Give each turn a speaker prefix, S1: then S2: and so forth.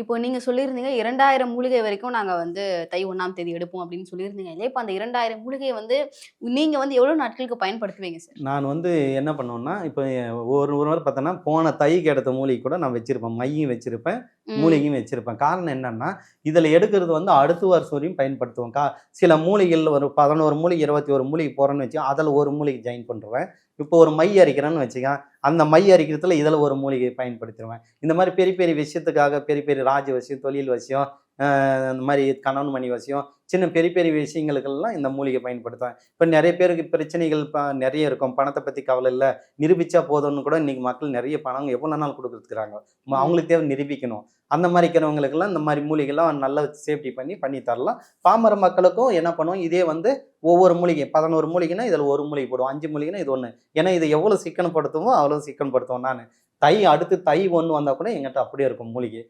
S1: இப்போ நீங்க சொல்லியிருந்தீங்க இரண்டாயிரம் மூலிகை வரைக்கும் நாங்க வந்து தை ஒன்றாம் தேதி எடுப்போம் அப்படின்னு சொல்லியிருந்தீங்க இல்லையா? இப்போ அந்த இரண்டாயிரம் மூலிகையை வந்து நீங்க வந்து எவ்வளவு நாட்களுக்கு பயன்படுத்துவீங்க சார்?
S2: நான் வந்து என்ன பண்ணுவேன்னா இப்போ ஒரு ஒரு வாரம் பார்த்தோன்னா போன தைக்கு எடுத்த மூலிகை கூட நான் வச்சிருப்பேன். மையும் வச்சிருப்பேன். மூலிகையும் வச்சிருப்பேன். காரணம் என்னன்னா இதில் எடுக்கிறது வந்து அடுத்த வருஷம் வரையும் பயன்படுத்துவோம். கா சில மூலிகைகள் ஒரு பதினோரு மூலிகை இருபத்தி ஒரு மூலிகை போகிறேன்னு வச்சு அதில் ஒரு மூலிகை ஜாயின் பண்ணுறேன் இப்போ ஒரு மை அரிக்கிறேன்னு வச்சுக்க அந்த மை அரிக்கிறதுல இதில் ஒரு மூலிகையை பயன்படுத்திடுவேன் இந்த மாதிரி பெரிய பெரிய விஷயத்துக்காக பெரிய பெரிய ராஜ விஷயம் தொழில் விஷயம் இந்த மாதிரி கணவன் மணி விஷயம் சின்ன பெரிய பெரிய விஷயங்களுக்கெல்லாம் இந்த மூலிகை பயன்படுத்துவேன் இப்போ நிறைய பேருக்கு பிரச்சனைகள் ப நிறைய இருக்கும். பணத்தை பற்றி கவலை இல்லை. நிரூபிச்சா போதும்னு கூட இன்னைக்கு மக்கள் நிறைய பணம் எவ்வளோ நாள் கொடுக்குறதுக்குறாங்க. அவங்களுக்கு தேவை நிரூபிக்கணும். அந்த மாதிரி இருக்கிறவங்களுக்கெல்லாம் இந்த மாதிரி மூலிகைலாம் நல்லா சேஃப்டி பண்ணி பண்ணி தரலாம். பாமர மக்களுக்கும் என்ன பண்ணுவோம்? இதே வந்து ஒவ்வொரு மூலிகை பதினோரு மூலிகைனா இதில் ஒரு மூலிகை போடுவோம். அஞ்சு மூலிகைனா இது ஒன்று ஏன்னா இது எவ்வளோ சிக்கனப்படுத்துமோ அவ்வளோ சிக்கனப்படுத்துவோம் நான். தை அடுத்து தை ஒன்று வந்தால் கூட எங்கிட்ட அப்படியே இருக்கும் மூலிகை.